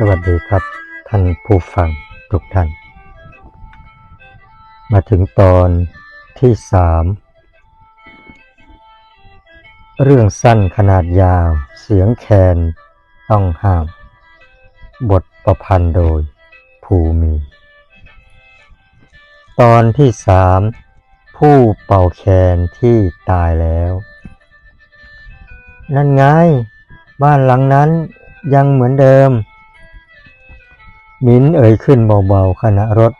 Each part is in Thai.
สวัสดีครับ ท่านผู้ฟังทุกท่าน มาถึงตอนที่สามเรื่องสั้นขนาดยาวเสียงแคนต้องห้าม บทประพันธ์โดยภูมีตอนที่สามผู้เป่าแคนที่ตายแล้ว นั่นไง บ้านหลังนั้นยังเหมือนเดิม มิ้นเอ่ยขึ้นเบาๆขณะรถ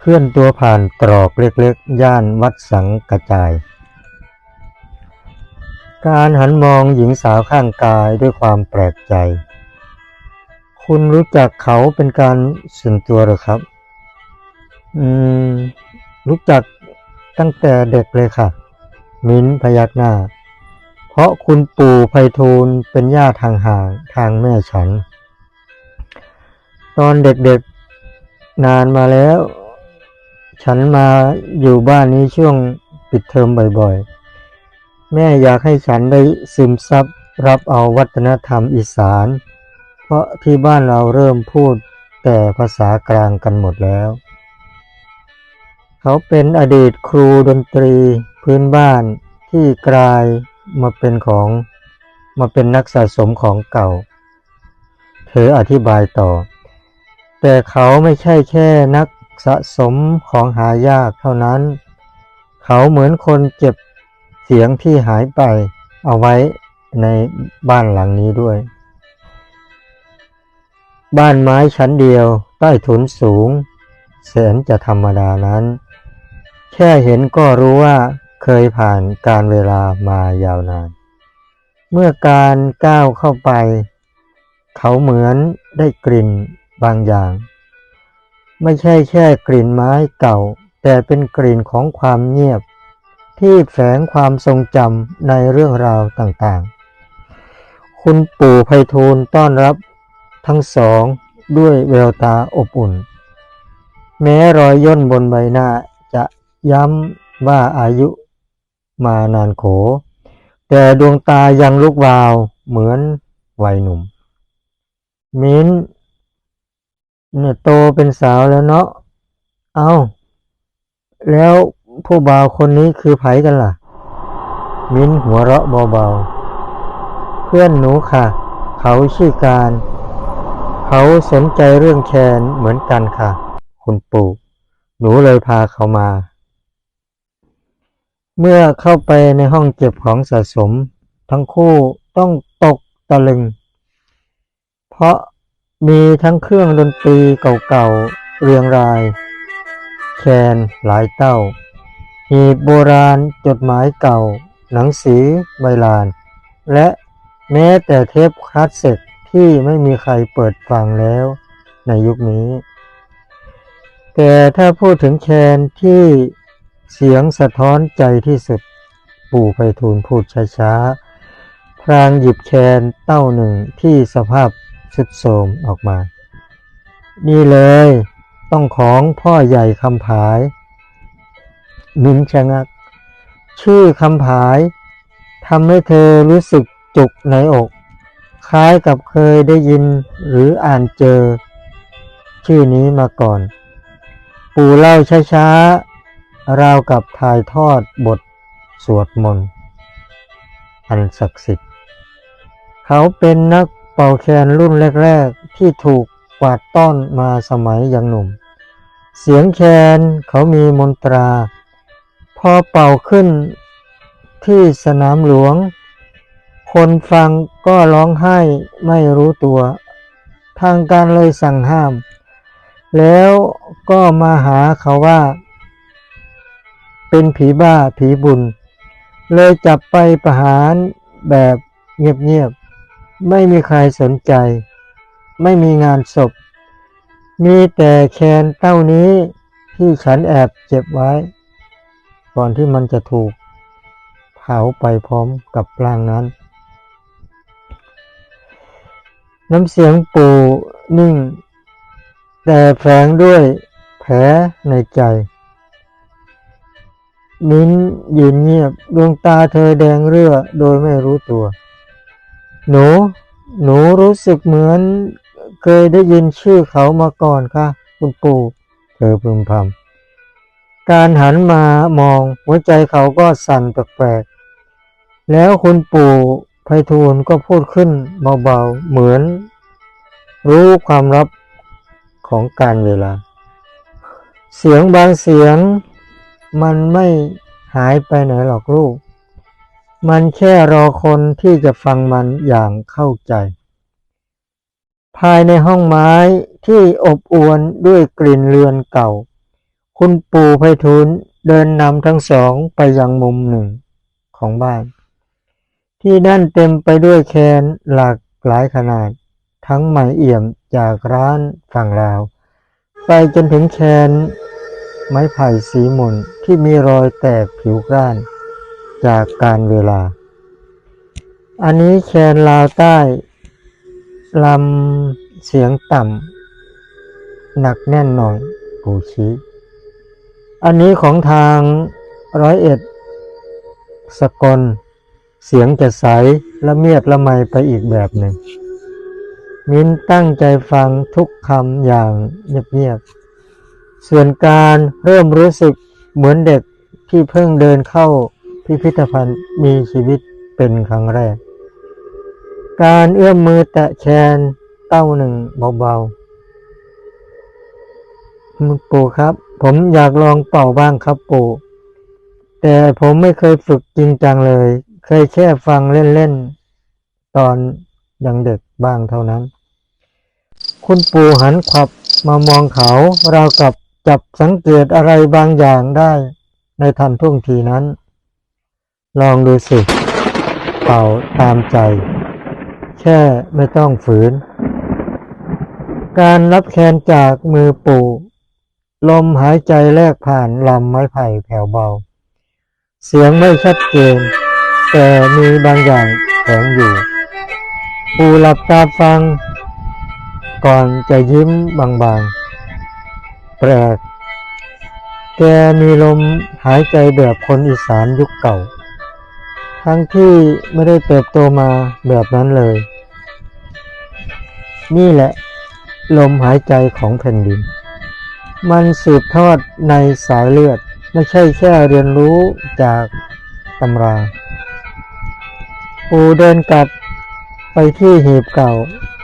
เคลื่อนตัวผ่านตรอกเล็กๆ ย่านวัดสังกระจาย การหันมองหญิงสาวข้างกายด้วยความแปลกใจ คุณรู้จักเขาเป็นการส่วนตัวหรือครับ อืม รู้จักตั้งแต่เด็กเลยค่ะ มิ้นพยักหน้า เพราะคุณปู่ไพฑูรย์เป็นญาติห่างทางแม่ฉัน ตอนเด็กๆนานมาแล้ว ฉันมาอยู่บ้านนี้ช่วงปิดเทอมบ่อยๆ แม่อยากให้ฉันได้ซึมซับรับเอาวัฒนธรรมอีสาน เพราะที่บ้านเราเริ่มพูดแต่ภาษากลางกันหมดแล้ว เขาเป็นอดีตครูดนตรีพื้นบ้านที่กลายมาเป็นของมาเป็นนักสะสมของเก่า เธออธิบายต่อ แต่เขาไม่ใช่แค่นักสะสมของหายากเท่านั้น เขาเหมือนคนเก็บเสียงที่หายไปเอาไว้ในบ้านหลังนี้ด้วย บ้านไม้ชั้นเดียวใต้ถุนสูง แสนจะธรรมดานั้น แค่เห็นก็รู้ว่าเคยผ่านการเวลามายาวนาน เมื่อการก้าวเข้าไป เขาเหมือนได้กลิ่น บางอย่าง ไม่ใช่แค่กลิ่นไม้เก่า แต่เป็นกลิ่นของความเงียบ ที่แฝงความทรงจำในเรื่องราวต่างๆ คุณปู่ไพฑูรย์ต้อนรับทั้งสองด้วยแววตาอบอุ่น แม้รอยย่นบนใบหน้าจะย้ำว่าอายุมานานโข แต่ดวงตายังลุกวาวเหมือนวัยหนุ่ม มิ้น เนี่ยโตเป็นสาวแล้วเนาะ เอาแล้วผู้บ่าวคนนี้คือไผกันล่ะ มิ้นหัวเราะเบาๆ เพื่อนหนูค่ะ เขาชื่อการ เขาสนใจเรื่องแคนเหมือนกันค่ะ คุณปู่หนูเลยพาเขามา เมื่อเข้าไปในห้องเก็บของสะสม ทั้งคู่ต้องตกตะลึง เพราะ มีทั้งเครื่องดนตรีเก่าๆ เรียงราย แคนหลายเต้า หีบโบราณจดหมายเก่า หนังสือใบลาน และแม้แต่เทปคาสเซ็ตที่ไม่มีใครเปิดฟังแล้วในยุคนี้ แต่ถ้าพูดถึงแคนที่เสียงสะท้อนใจที่สุด ปู่ไพฑูรย์พูดช้าๆ พรางหยิบแคนเต้าหนึ่งที่สภาพ สุดโทมออกมา นี่เลย ต้องของพ่อใหญ่คำผาย มินชะงัก ชื่อคำผายทำให้เธอรู้สึกจุกในอก คล้ายกับเคยได้ยินหรืออ่านเจอ ชื่อนี้มาก่อน ปู่เล่าช้าๆราวกับถ่ายทอดบทสวดมนต์อันศักดิ์สิทธิ์ เขาเป็นนัก เป่าแคนรุ่นแรก ๆ ที่ถูกกวาดต้อนมาสมัยยังหนุ่ม เสียงแคนเขามีมนตรา พอเป่าขึ้นที่สนามหลวง คนฟังก็ร้องไห้ไม่รู้ตัว ทางการเลยสั่งห้าม แล้วก็มาหาเขาว่า เป็นผีบ้าผีบุญ เลยจับไปประหารแบบเงียบๆ ไม่มีใครสนใจ ไม่มีงานศพ มีแต่แคนเต้านี้ที่ฉันแอบเจ็บไว้ ก่อนที่มันจะถูกเผาไปพร้อมกับร่างนั้น น้ำเสียงปู่นิ่ง แต่แฝงด้วยแผลในใจ มิ้นยืนเงียบดวงตาเธอแดงเรื่อโดยไม่รู้ตัว หนู หนูรู้สึกเหมือนเคยได้ยินชื่อเขามาก่อนค่ะ คุณปู่เธอพึมพำการหันมามองหัวใจเขาก็สั่นแปลกๆ แล้วคุณปู่ไพฑูรย์ก็พูดขึ้นเบาๆ เหมือน รู้ความลับของการเวลา เสียงบางเสียงมันไม่หายไปไหนหรอกลูก มันแค่รอคนที่จะฟังมันอย่างเข้าใจ ภายในห้องไม้ที่อบอวลด้วยกลิ่นเรือนเก่า คุณปู่ไพฑูรย์เดินนำทั้งสองไปยังมุมหนึ่งของบ้าน ที่นั่นเต็มไปด้วยแคนหลากหลายขนาด ทั้งไหมเอี่ยมจากร้านฝั่งลาว ไปจนถึงแคนไม้ไผ่สีหมุนที่มีรอยแตกผิวกร้าน จากการเวลา อันนี้แคนลาวใต้ลำเสียงต่ำหนักแน่นหน่อยปูชีอันนี้ของทางร้อยเอ็ด สกล เสียงจะใสละเมียดละไมไปอีกแบบหนึ่ง มิ้นตั้งใจฟังทุกคำอย่างเงียบๆส่วนการเริ่มรู้สึกเหมือนเด็กที่เพิ่งเดินเข้า พิพิธภัณฑ์มีชีวิตเป็นครั้งแรก การเอื้อมมือแตะแคนเต้าหนึ่งเบาๆ ปู่ครับ ผมอยากลองเป่าบ้างครับปู่แต่ผมไม่เคยฝึกจริงจังเลย เคยแค่ฟังเล่นๆ ตอนยังเด็กบ้างเท่านั้น คุณปู่หันขวับมามองเขาราวกับจับสังเกตอะไรบางอย่างได้ในทันท่วงทีนั้น ลองดูสิ เป่าตามใจ แค่ไม่ต้องฝืน การรับแคนจากมือปู่ ลมหายใจแลกผ่านลำไม้ไผ่แผ่วเบา เสียงไม่ชัดเจน แต่มีบางอย่างแฝงอยู่ ปู่หลับตาฟัง ก่อนจะยิ้มบางๆ แปลกแกมีลมหายใจแบบคนอีสานยุคเก่า ทั้งที่ไม่ได้เติบโตมาแบบนั้นเลย นี่แหละ ลมหายใจของแผ่นดิน มันสืบทอดในสายเลือด ไม่ใช่แค่เรียนรู้จากตำราปูเดินกลับไปที่หีบเก่า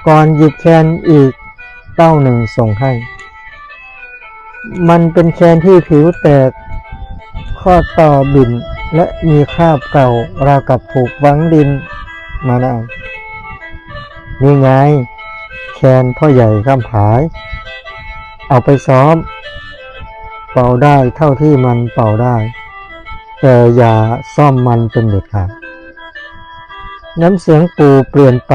ก่อนหยิบแคนอีกเต้าหนึ่งส่งให้ มันเป็นแคนที่ผิวแตกข้อต่อบิน และมีคราบเก่าราวกับผูกฝังดินมานานนี่ไง แคนพ่อใหญ่ข้ามผาย เอาไปซ้อม เป่าได้เท่าที่มันเป่าได้ แต่อย่าซ่อมมันเป็นเด็ดขาดน้ำเสียงปู่เปลี่ยนไป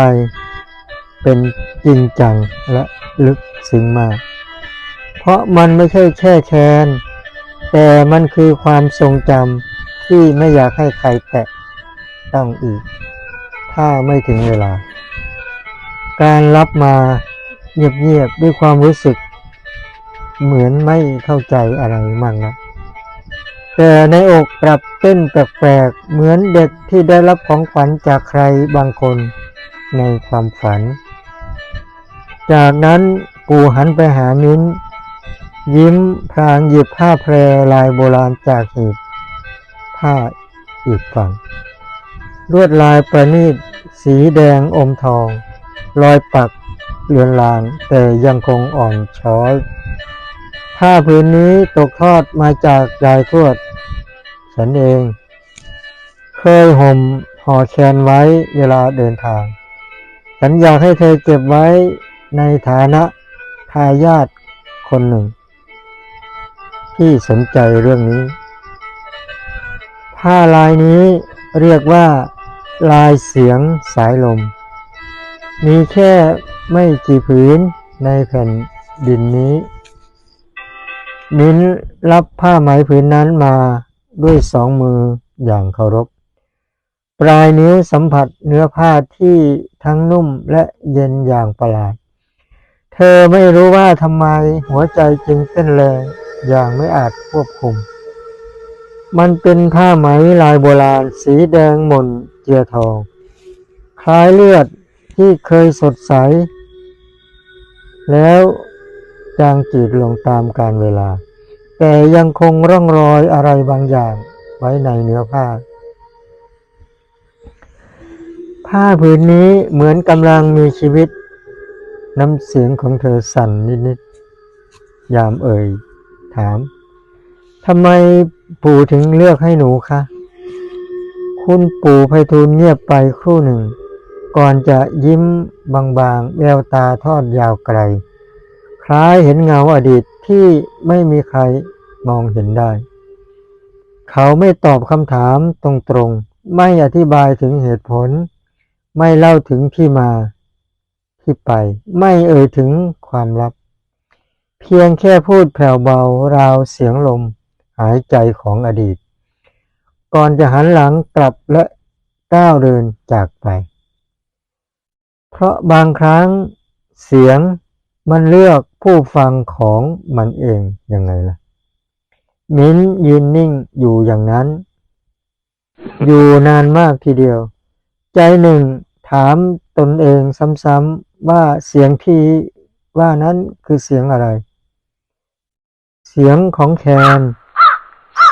เป็นจริงจังและลึกซึ้งมาก เพราะมันไม่ใช่แค่แคนแต่มันคือความทรงจำ ที่ไม่อยากให้ใครแตะต้องอีก ถ้าไม่ถึงเวลา การรับมาเงียบๆด้วยความรู้สึก เหมือนไม่เข้าใจอะไรมากนะแต่ในอกกลับเต้นแปลกๆเหมือนเด็กที่ได้รับของขวัญจากใครบางคนในความฝัน จากนั้นปู่หันไปหามิ้น ยิ้มพลางหยิบผ้าแพรลายโบราณจากหีบ ผ้าอีกฝั่ง ลวดลายประณีตสีแดงอมทอง รอยปักเลือนลางแต่ยังคงอ่อนช้อยผ้าผืนนี้ตกทอดมาจากยายทวด ฉันเอง เคยห่มห่อแคนไว้เวลาเดินทาง ฉันอยากให้เธอเก็บไว้ในฐานะทายาทคนหนึ่ง ที่สนใจเรื่องนี้ ผ้าลายนี้เรียกว่า ลายเสียงสายลม มีแค่ไม่กี่ผืนในแผ่นดินนี้ มิ้นรับผ้าไหมผืนนั้นมาด้วยสองมืออย่างเคารพ ปลายนิ้วสัมผัสเนื้อผ้าที่ทั้งนุ่มและเย็นอย่างประหลาด เธอไม่รู้ว่าทำไมหัวใจจึงเต้นแรงอย่างไม่อาจควบคุม มันเป็นผ้าไหมลายโบราณ สีแดงหม่นเจียทอง คล้ายเลือดที่เคยสดใส แล้วจางจืดลงตามกาลเวลา แต่ยังคงร่องรอยอะไรบางอย่างไว้ในเนื้อผ้า ผ้าผืนนี้เหมือนกำลังมีชีวิต น้ำเสียงของเธอสั่นนิดๆยามเอ่ยถามทำไม ปู่ถึงเลือกให้หนูคะ คุณปู่ไพฑูรย์เงียบไปครู่หนึ่ง ก่อนจะยิ้มบางๆ แววตาทอดยาวไกล คล้ายเห็นเงาอดีตที่ไม่มีใครมองเห็นได้ เขาไม่ตอบคำถามตรงๆ ไม่อธิบายถึงเหตุผล ไม่เล่าถึงที่มาที่ไป ไม่เอ่ยถึงความลับ เพียงแค่พูดแผ่วเบาราวเสียงลม หายใจของอดีต ก่อนจะหันหลังกลับและก้าวเดินจากไป เพราะบางครั้งเสียงมันเลือกผู้ฟังของมันเองยังไงล่ะ มิ้นยืนนิ่งอยู่อย่างนั้น อยู่นานมากทีเดียว ใจหนึ่งถามตนเองซ้ำๆว่าเสียงที่ว่านั้นคือเสียงอะไร เสียงของแคน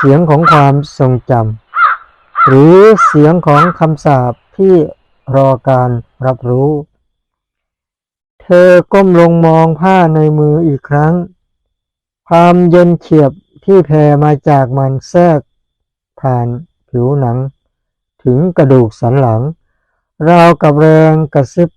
เสียงของความทรงจำหรือเสียงของคำสาปที่รอการรับรู้ เธอก้มลงมองผ้าในมืออีกครั้ง ความเย็นเฉียบที่แผ่มาจากมันแทรกผ่านผิวหนัง ถึงกระดูกสันหลัง ราวกับแรงกระซิบ